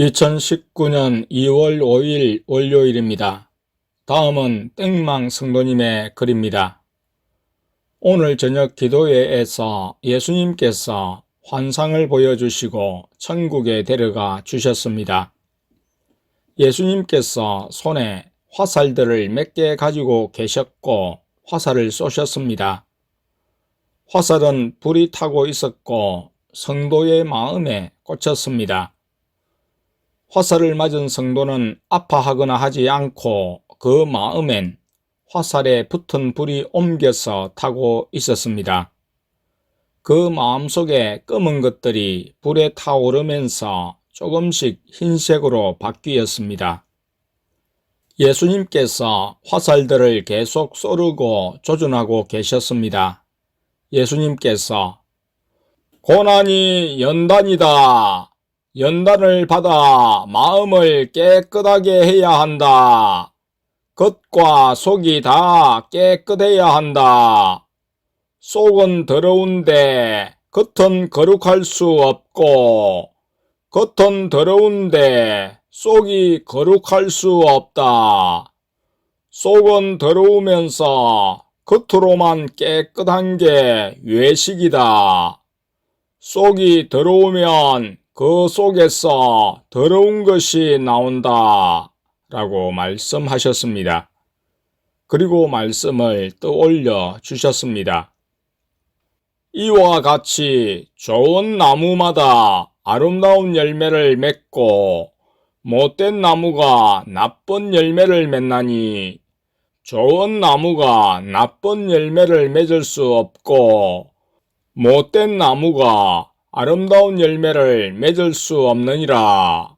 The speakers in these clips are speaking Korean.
2019년 2월 5일 월요일입니다. 다음은 땡망 성도님의 글입니다. 오늘 저녁 기도회에서 예수님께서 환상을 보여주시고 천국에 데려가 주셨습니다. 예수님께서 손에 화살들을 몇 개 가지고 계셨고 화살을 쏘셨습니다. 화살은 불이 타고 있었고 성도의 마음에 꽂혔습니다. 화살을 맞은 성도는 아파하거나 하지 않고 그 마음엔 화살에 붙은 불이 옮겨서 타고 있었습니다. 그 마음속에 검은 것들이 불에 타오르면서 조금씩 흰색으로 바뀌었습니다. 예수님께서 화살들을 계속 쏘르고 조준하고 계셨습니다. 예수님께서 고난이 연단이다. 연단을 받아 마음을 깨끗하게 해야 한다. 겉과 속이 다 깨끗해야 한다. 속은 더러운데 겉은 거룩할 수 없고 겉은 더러운데 속이 거룩할 수 없다. 속은 더러우면서 겉으로만 깨끗한 게 외식이다. 속이 더러우면 그 속에서 더러운 것이 나온다. 라고 말씀하셨습니다. 그리고 말씀을 떠올려 주셨습니다. 이와 같이 좋은 나무마다 아름다운 열매를 맺고 못된 나무가 나쁜 열매를 맺나니 좋은 나무가 나쁜 열매를 맺을 수 없고 못된 나무가 아름다운 열매를 맺을 수 없느니라.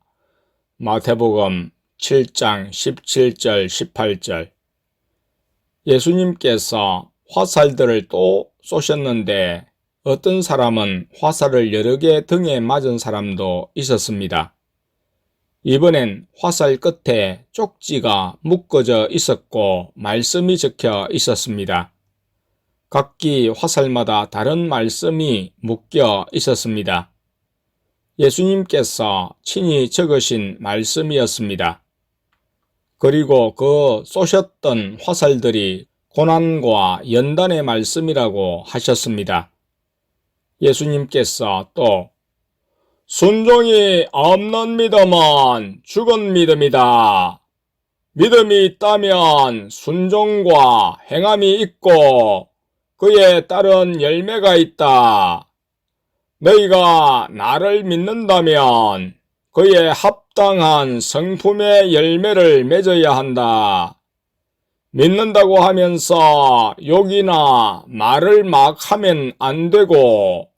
마태복음 7장 17절 18절 예수님께서 화살들을 또 쏘셨는데 어떤 사람은 화살을 여러 개 등에 맞은 사람도 있었습니다. 이번엔 화살 끝에 쪽지가 묶어져 있었고 말씀이 적혀 있었습니다. 각기 화살마다 다른 말씀이 묶여 있었습니다. 예수님께서 친히 적으신 말씀이었습니다. 그리고 그 쏘셨던 화살들이 고난과 연단의 말씀이라고 하셨습니다. 예수님께서 또 순종이 없는 믿음은 죽은 믿음이다. 믿음이 있다면 순종과 행함이 있고 그에 따른 열매가 있다. 너희가 나를 믿는다면 그에 합당한 성품의 열매를 맺어야 한다. 믿는다고 하면서 욕이나 말을 막 하면 안 되고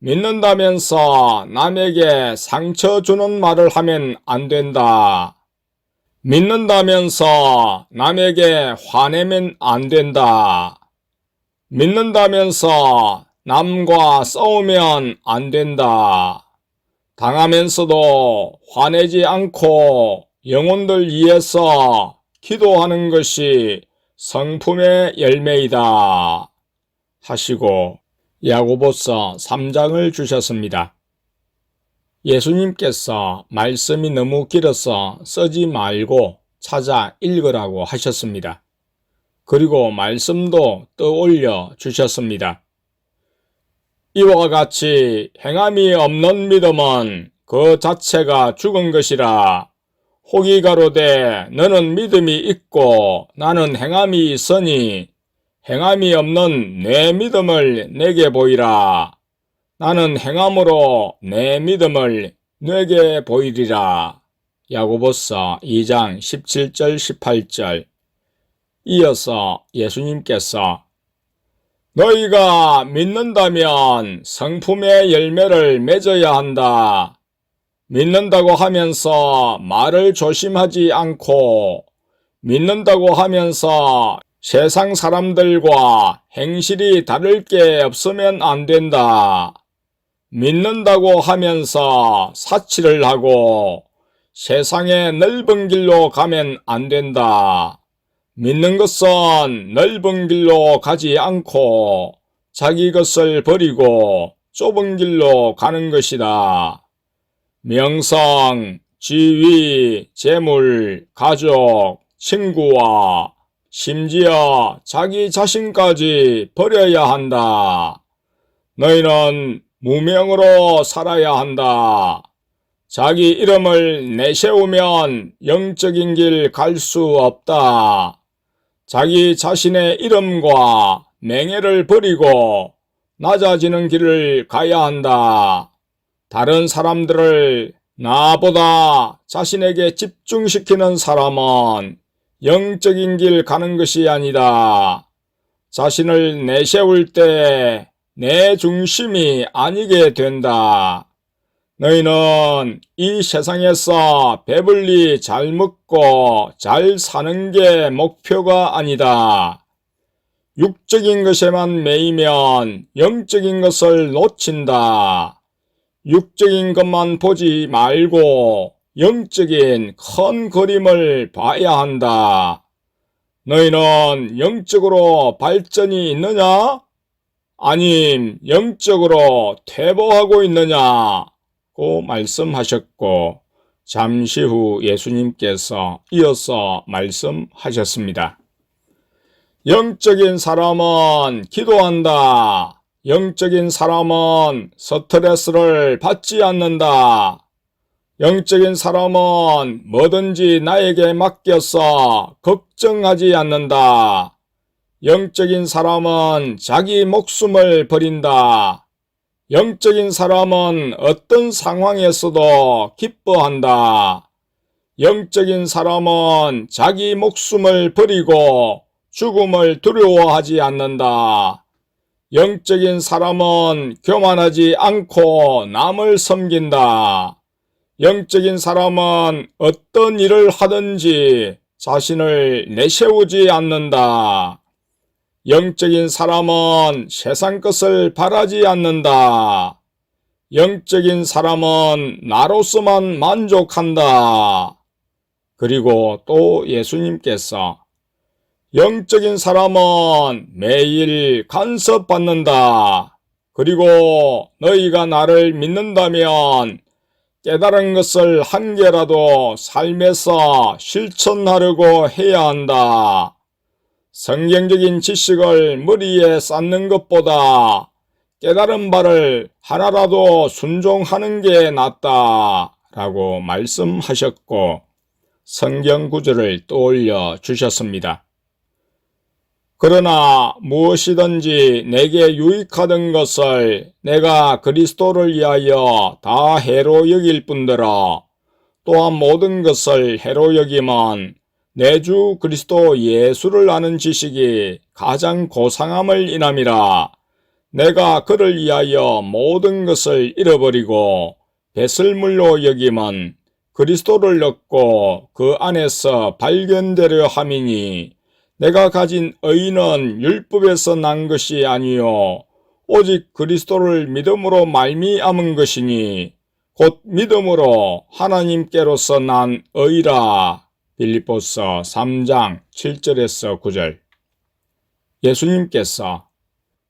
믿는다면서 남에게 상처 주는 말을 하면 안 된다. 믿는다면서 남에게 화내면 안 된다. 믿는다면서 남과 싸우면 안 된다. 당하면서도 화내지 않고 영혼들 위해서 기도하는 것이 성품의 열매이다. 하시고 야고보서 3장을 주셨습니다. 예수님께서 말씀이 너무 길어서 쓰지 말고 찾아 읽으라고 하셨습니다. 그리고 말씀도 떠올려 주셨습니다. 이와 같이 행함이 없는 믿음은 그 자체가 죽은 것이라 혹이 가로되 너는 믿음이 있고 나는 행함이 있으니 행함이 없는 내 믿음을 내게 보이라. 나는 행함으로 내 믿음을 내게 보이리라. 야고보서 2장 17절 18절 이어서 예수님께서 너희가 믿는다면 성품의 열매를 맺어야 한다. 믿는다고 하면서 말을 조심하지 않고 믿는다고 하면서 세상 사람들과 행실이 다를 게 없으면 안 된다. 믿는다고 하면서 사치를 하고 세상의 넓은 길로 가면 안 된다. 믿는 것은 넓은 길로 가지 않고 자기 것을 버리고 좁은 길로 가는 것이다. 명성, 지위, 재물, 가족, 친구와 심지어 자기 자신까지 버려야 한다. 너희는 무명으로 살아야 한다. 자기 이름을 내세우면 영적인 길 갈 수 없다. 자기 자신의 이름과 명예를 버리고 낮아지는 길을 가야 한다. 다른 사람들을 나보다 자신에게 집중시키는 사람은 영적인 길 가는 것이 아니다. 자신을 내세울 때 내 중심이 아니게 된다. 너희는 이 세상에서 배불리 잘 먹고 잘 사는 게 목표가 아니다. 육적인 것에만 매이면 영적인 것을 놓친다. 육적인 것만 보지 말고 영적인 큰 그림을 봐야 한다. 너희는 영적으로 발전이 있느냐? 아님 영적으로 퇴보하고 있느냐? 고 말씀하셨고 잠시 후 예수님께서 이어서 말씀하셨습니다. 영적인 사람은 기도한다. 영적인 사람은 스트레스를 받지 않는다. 영적인 사람은 뭐든지 나에게 맡겨서 걱정하지 않는다. 영적인 사람은 자기 목숨을 버린다. 영적인 사람은 어떤 상황에서도 기뻐한다. 영적인 사람은 자기 목숨을 버리고 죽음을 두려워하지 않는다. 영적인 사람은 교만하지 않고 남을 섬긴다. 영적인 사람은 어떤 일을 하든지 자신을 내세우지 않는다. 영적인 사람은 세상 것을 바라지 않는다. 영적인 사람은 나로서만 만족한다. 그리고 또 예수님께서 영적인 사람은 매일 간섭받는다. 그리고 너희가 나를 믿는다면 깨달은 것을 한 개라도 삶에서 실천하려고 해야 한다. 성경적인 지식을 머리에 쌓는 것보다 깨달은 바를 하나라도 순종하는 게 낫다. 라고 말씀하셨고 성경 구절을 떠올려 주셨습니다. 그러나 무엇이든지 내게 유익하던 것을 내가 그리스도를 위하여 다 해로 여길 뿐더러 또한 모든 것을 해로 여김은 내 주 그리스도 예수를 아는 지식이 가장 고상함을 인함이라. 내가 그를 위하여 모든 것을 잃어버리고 배설물로 여김은 그리스도를 얻고 그 안에서 발견되려 함이니 내가 가진 의는 율법에서 난 것이 아니요 오직 그리스도를 믿음으로 말미암은 것이니 곧 믿음으로 하나님께로서 난 의라 빌립보서 3장 7절에서 9절 예수님께서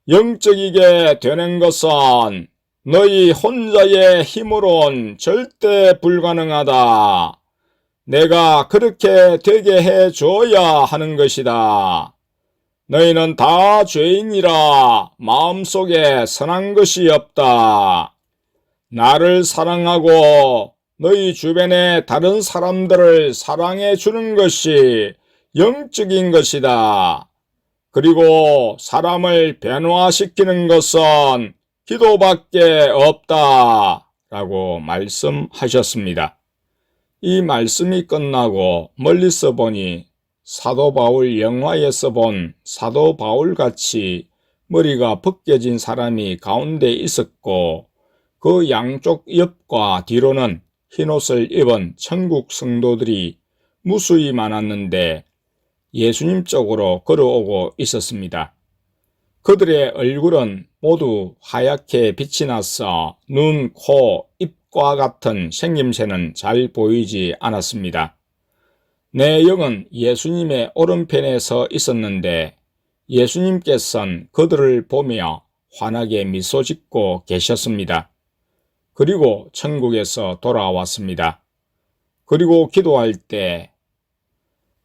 영적이게 되는 것은 너희 혼자의 힘으론 절대 불가능하다. 내가 그렇게 되게 해 줘야 하는 것이다. 너희는 다 죄인이라 마음속에 선한 것이 없다. 나를 사랑하고 너희 주변의 다른 사람들을 사랑해 주는 것이 영적인 것이다. 그리고 사람을 변화시키는 것은 기도밖에 없다. 라고 말씀하셨습니다. 이 말씀이 끝나고 멀리서 보니 사도 바울 영화에서 본 사도 바울 같이 머리가 벗겨진 사람이 가운데 있었고 그 양쪽 옆과 뒤로는 흰옷을 입은 천국 성도들이 무수히 많았는데 예수님 쪽으로 걸어오고 있었습니다. 그들의 얼굴은 모두 하얗게 빛이 나서 눈, 코, 입과 같은 생김새는 잘 보이지 않았습니다. 내 영은 예수님의 오른편에 서 있었는데 예수님께서는 그들을 보며 환하게 미소 짓고 계셨습니다. 그리고 천국에서 돌아왔습니다. 그리고 기도할 때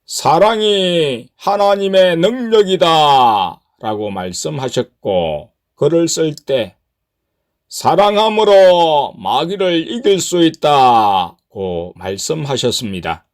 사랑이 하나님의 능력이다 라고 말씀하셨고 글을 쓸 때 사랑함으로 마귀를 이길 수 있다고 말씀하셨습니다.